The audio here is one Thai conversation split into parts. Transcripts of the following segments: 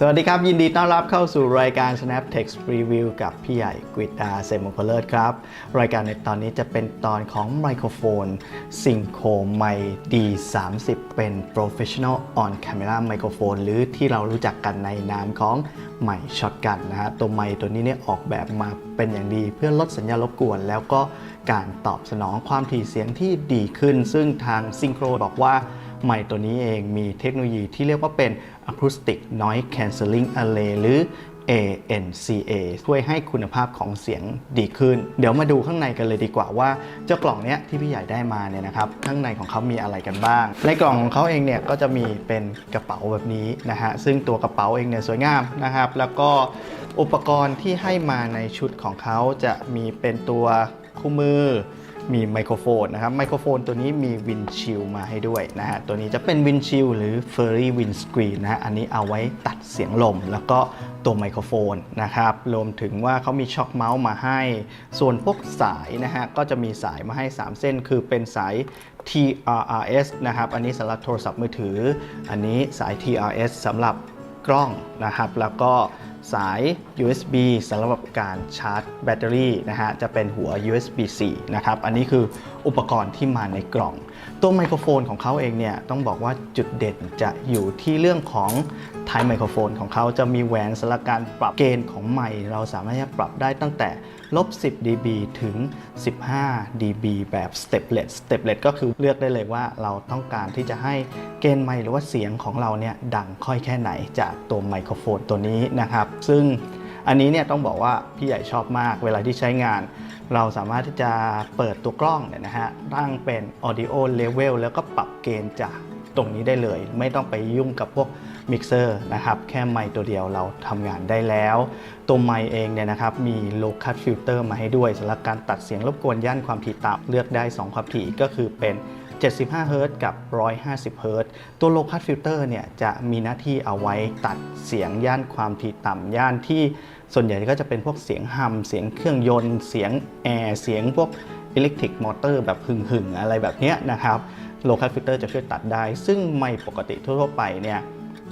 สวัสดีครับ ยินดีต้อนรับเข้าสู่รายการ Snap Text Review กับพี่ใหญ่กฤษดาเซมงคลเลิศครับ รายการในตอนนี้จะเป็นตอนของไมโครโฟน Synco Mic D30 เป็น Professional on Camera Microphone หรือที่เรารู้จักกันในนามของไมช็อตกันนะฮะตัวไมตัวนี้เนี่ยออกแบบมาเป็นอย่างดีเพื่อลดสัญญาณรบกวน แล้วก็การตอบสนองความถี่เสียงที่ดีขึ้น ซึ่งทาง Synchro บอกว่า ไมค์ตัวนี้เองมีเทคโนโลยีที่เรียกว่าเป็น Acoustic Noise Cancelling Array หรือ ANCA ช่วยให้คุณภาพของเสียงดีขึ้น เดี๋ยวมาดูข้างในกันเลยดีกว่าว่าเจ้ากล่องเนี้ยที่พี่ใหญ่ได้มาเนี่ยนะครับข้างในของเขามีอะไรกันบ้าง ในกล่องของเขาเองเนี่ยก็จะมีเป็นกระเป๋าแบบนี้นะฮะซึ่งตัวกระเป๋าเองเนี่ยสวยงามนะครับแล้วก็อุปกรณ์ที่ให้มาในชุดของเขาจะมีเป็นตัวคู่มือ มีไมโครโฟนนะครับไมโครโฟนตัวนี้มีวินชิลมาให้ด้วยนะฮะตัวนี้จะเป็นวินชิลหรือเฟอร์รี่วินสกรีนนะฮะอันนี้เอาไว้ตัดเสียงลม แล้วก็ตัวไมโครโฟนนะครับรวมถึงว่าเขามีช็อคเมาส์มาให้ ส่วนพวกสายนะฮะก็จะมีสายมาให้ 3 เส้น คือเป็นสาย TRRS นะครับอันนี้สำหรับโทรศัพท์มือถือ อันนี้สาย TRS สำหรับกล้องนะครับแล้วก็ สาย USB สำหรับการชาร์จแบตเตอรี่นะฮะจะเป็นหัว USB C นะครับอันนี้คืออุปกรณ์ที่มาในกล่อง ตัวไมโครโฟนของเขาเองเนี่ยต้องบอกว่าจุดเด่นจะอยู่ที่เรื่องของไทไมโครโฟนของเขาจะมีแหวนสำหรับการปรับเกณฑ์ของไมค์เราสามารถที่จะปรับได้ตั้งแต่ลบ 10 dB ถึง 15 dB แบบ steplet steplet ก็คือเลือกได้เลยว่าเราต้องการที่จะให้เกณฑ์ไมค์หรือว่าเสียงของเราเนี่ยดังค่อยแค่ไหนจากตัวไมโครโฟนตัวนี้นะครับ ซึ่งอันนี้เนี่ยต้องบอกว่าพี่ใหญ่ชอบมากเวลาที่ใช้งาน เราสามารถที่จะเปิดตัวกล้องเนี่ยนะฮะตั้งเป็น audio level แล้วก็ปรับเกณฑ์จากตรงนี้ได้เลย ไม่ต้องไปยุ่งกับพวกมิกเซอร์นะครับแค่ไมค์ตัวเดียวเราทำงานได้แล้ว ตัวไมค์เองเนี่ยนะครับมี low cut filter มาให้ด้วยสำหรับการตัดเสียงรบกวนย่านความถี่ต่ำเลือกได้ 2 ความถี่ก็คือเป็น75เฮิรตซ์กับ 150เฮิรตซ์ตัว low cut filter เนี่ยจะมีหน้าที่เอาไว้ตัดเสียงย่านความถี่ต่ำย่านที่ ส่วนใหญ่ก็จะเป็นพวกเสียงฮัมเสียงเครื่องยนต์ เสียงแอร์เสียงพวกอิเล็กทริกมอเตอร์แบบหึ่งๆอะไรแบบนี้นะครับ low cut filter จะช่วยตัดได้ ซึ่งไม่ปกติทั่วไปเนี่ย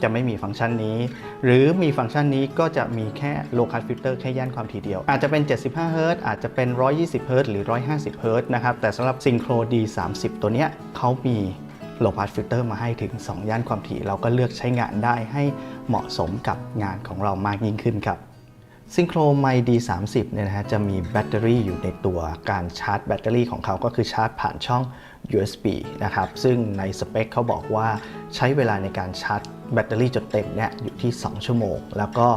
จะไม่มีฟังก์ชันนี้ หรือมีฟังก์ชันนี้ก็จะมีแค่ low cut filter แค่ย่านความถี่เดียว อาจจะเป็น 75เฮิรตอาจจะเป็น 120เฮิรตหรือ 150เฮิรตนะครับ แต่สำหรับ Synchro D30 ตัวเนี้ยเขามี low pass filter มาให้ถึง 2 ย่านความถี่ เราก็เลือกใช้งานได้ให้เหมาะสมกับงานของเรามากยิ่งขึ้นครับ ซิงโครไม D30 เนี่ยนะฮะจะมีแบตเตอรี่อยู่ในตัวการชาร์จแบตเตอรี่ของเขาก็คือชาร์จผ่านช่อง USB นะครับ ซึ่งในสเปคเขาบอกว่าใช้เวลาในการชาร์จแบตเตอรี่จนเต็มเนี่ยอยู่ที่ 2 ชั่วโมง แล้วก็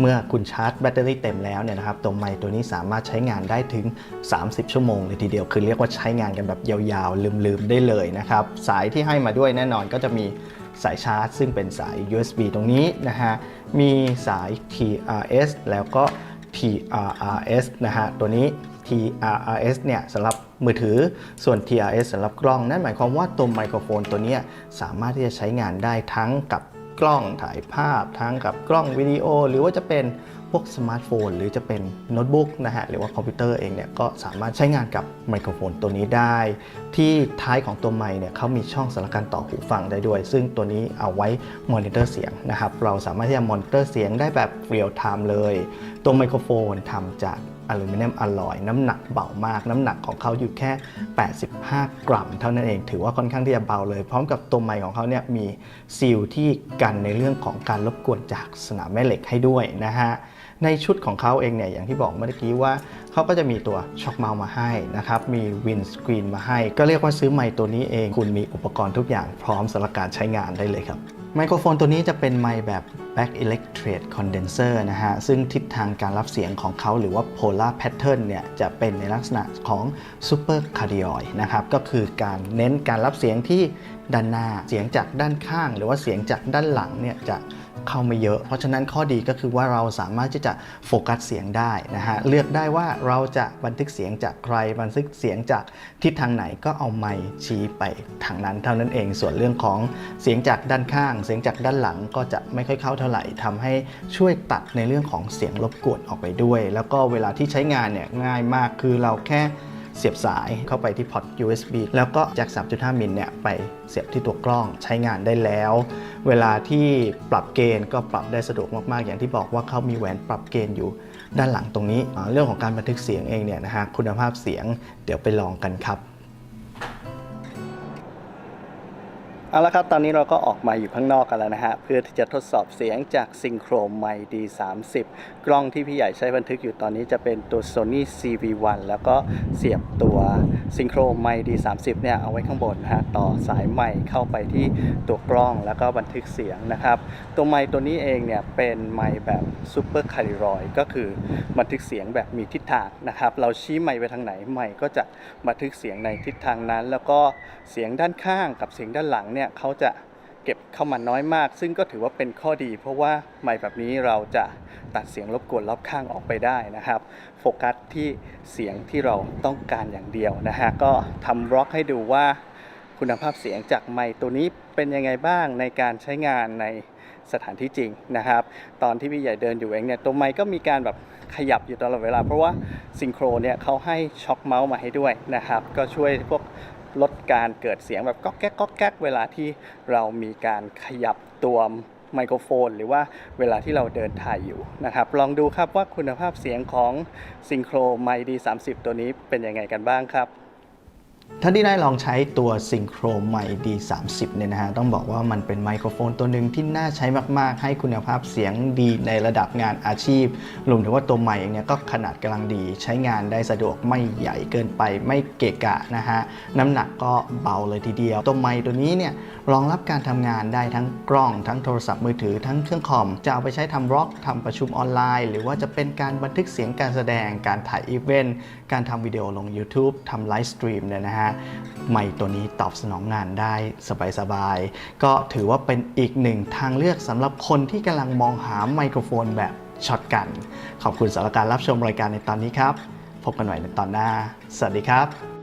เมื่อคุณชาร์จแบตเตอรี่เต็มแล้วเนี่ยนะครับตัวไมตัวนี้สามารถใช้งานได้ถึง 30 ชั่วโมงเลยทีเดียว คือเรียกว่าใช้งานกันแบบยาวๆ ลืมๆ ได้เลยนะครับ สายที่ให้มาด้วยแน่นอนก็จะมี สายชาร์จ ซึ่งเป็นสาย USB ตรงนี้นะฮะ มีสาย TRS แล้วก็ TRRS นะฮะ ตัวนี้ TRRS เนี่ยสำหรับมือถือ ส่วน TRS สำหรับกล้อง นั่นหมายความว่าตัวไมโครโฟนตัวนี้สามารถที่จะใช้งานได้ทั้งกับกล้องถ่ายภาพ ทั้งกับกล้องวิดีโอ หรือว่าจะเป็น พวกสมาร์ทโฟนหรือจะเป็นโน้ตบุ๊กนะฮะหรือว่าคอมพิวเตอร์เองเนี่ยก็สามารถใช้งานกับไมโครโฟนตัวนี้ได้ ที่ท้ายของตัวไมค์เนี่ยเขามีช่องสำหรับการต่อหูฟังได้ด้วย ซึ่งตัวนี้เอาไว้มอนิเตอร์เสียงนะครับเราสามารถที่จะมอนิเตอร์เสียงได้แบบเรียลไทม์เลย ตัวไมโครโฟนทำจาก อลูมิเนียมอลลอยน้ำหนักเบามาก น้ำหนักของเขาอยู่แค่ 85 กรัม เท่านั้นเองถือว่าค่อนข้างที่จะเบาเลย พร้อมกับตัวไมค์ของเขาเนี่ยมีซีลที่กันในเรื่องของการรบกวนจากสนามแม่เหล็กให้ด้วยนะฮะในชุดของเขาเองเนี่ยอย่างที่บอกเมื่อกี้ว่าเขาก็จะมีตัวช็อคเมาส์มาให้นะครับ มีวินสกรีนมาให้ ก็เรียกว่าซื้อไมค์ตัวนี้เอง คุณมีอุปกรณ์ทุกอย่างพร้อมสำหรับการใช้งานได้เลยครับ ไมโครโฟนตัวนี้จะเป็นไมค์แบบ back electret condenser นะฮะ ซึ่งทิศทางการรับเสียงของเขาหรือว่า polar pattern เนี่ย จะเป็นในลักษณะของ super cardioid นะครับ ก็คือการเน้นการรับเสียงที่ด้านหน้า เสียงจากด้านข้าง หรือว่าเสียงจากด้านหลังเนี่ยจะเข้าไม่เยอะ เพราะฉะนั้นข้อดีก็คือว่าเราสามารถที่จะโฟกัสเสียงได้นะฮะ เลือกได้ว่าเราจะบันทึกเสียงจากใคร บันทึกเสียงจากทิศทางไหนก็เอาไมค์ชี้ไปทางนั้นเท่านั้นเอง ส่วนเรื่องของเสียงจากด้านข้าง เสียงจากด้านหลังก็จะไม่ค่อยเข้าเท่าไหร่ทำให้ช่วยตัดในเรื่องของเสียงรบกวนออกไปด้วย แล้วก็เวลาที่ใช้งานเนี่ยง่ายมากคือเราแค่เสียบสายเข้าไปที่พอร์ต USB แล้วก็แจ็ค 3.5 มิลเนี่ยไปเสียบที่ตัวกล้องใช้งานได้แล้ว เวลาที่ปรับเกณฑ์ก็ปรับได้สะดวกมาก ๆ อย่างที่บอกว่าเขามีแหวนปรับเกณฑ์อยู่ด้านหลังตรงนี้ เรื่องของการบันทึกเสียงเองเนี่ยนะฮะคุณภาพเสียงเดี๋ยวไปลองกันครับ เอาละครับ ตอนนี้เราก็ออกมาอยู่ข้างนอกกันแล้วนะฮะ เพื่อที่จะทดสอบเสียงจาก Synchro Mic D30 กล้องที่พี่ใหญ่ใช้บันทึกอยู่ตอนนี้จะเป็นตัว Sony CV1 แล้วก็เสียบตัว Synchro Mic D30 เนี่ยเอาไว้ข้างบนนะฮะ ต่อสายไมค์เข้าไปที่ตัวกล้องแล้วก็บันทึกเสียงนะครับ ตัวไมค์ตัวนี้เองเนี่ยเป็นไมค์แบบ Super c a r i r o i ก็คือบันทึกเสียงแบบมีทิศทางนะครับ เราชี้ไมค์ไปทางไหนไมค์ก็จะบันทึกเสียงในทิศทางนั้น แล้วก็เสียงด้านข้างกับเสียงด้านหลังเนี่ยเขาจะเก็บเข้ามาน้อยมาก ซึ่งก็ถือว่าเป็นข้อดี เพราะว่าไมค์แบบนี้เราจะตัดเสียงรบกวนรอบข้างออกไปได้นะครับ โฟกัสที่เสียงที่เราต้องการอย่างเดียวนะฮะก็ทำบล็อกให้ดูว่าคุณภาพเสียงจากไมค์ตัวนี้เป็นยังไงบ้างในการใช้งานในสถานที่จริงนะครับ ตอนที่พี่ใหญ่เดินอยู่เองเนี่ยตัวไมค์ก็มีการแบบขยับอยู่ตลอดเวลา เพราะว่าซิงโครเนี่ยเขาให้ช็อคเมาส์มาให้ด้วยนะครับ ก็ช่วยพวก ลดการเกิดเสียงแบบก๊อกแก๊กก๊อกแก๊กเวลาที่เรามีการขยับตัวไมโครโฟน หรือว่าเวลาที่เราเดินถ่ายอยู่นะครับ ลองดูครับว่าคุณภาพเสียงของซิงโครไมค์ดี30 ตัวนี้เป็นยังไงกันบ้างครับ ท่านที่ได้ลองใช้ตัว Synchro Mic D30 เนี่ยนะฮะ ต้องบอกว่ามันเป็นไมโครโฟนตัวหนึ่งที่น่าใช้มาก ๆ ให้คุณภาพเสียงดีในระดับงานอาชีพรวมถึงว่าตัวไมค์เองเนี่ยก็ขนาดกำลังดี ใช้งานได้สะดวกไม่ใหญ่เกินไปไม่เกะกะนะฮะ น้ำหนักก็เบาเลยทีเดียว ตัวไมค์ตัวนี้เนี่ยรองรับการทำงานได้ทั้งกล้อง ทั้งโทรศัพท์มือถือทั้งเครื่องคอม จะเอาไปใช้ทำร็อกทำประชุมออนไลน์ หรือว่าจะเป็นการบันทึกเสียงการแสดงการถ่ายอีเวนต์การทำวิดีโอลง YouTube ทำไลฟ์สตรีมเนี่ยนะฮะไมค์ตัวนี้ตอบสนองงานได้สบายๆ ก็ถือว่าเป็นอีกหนึ่งทางเลือกสำหรับคนที่กำลังมองหาไมโครโฟนแบบช็อตกัน ขอบคุณสำหรับการรับชมรายการในตอนนี้ครับ พบกันใหม่ในตอนหน้า สวัสดีครับ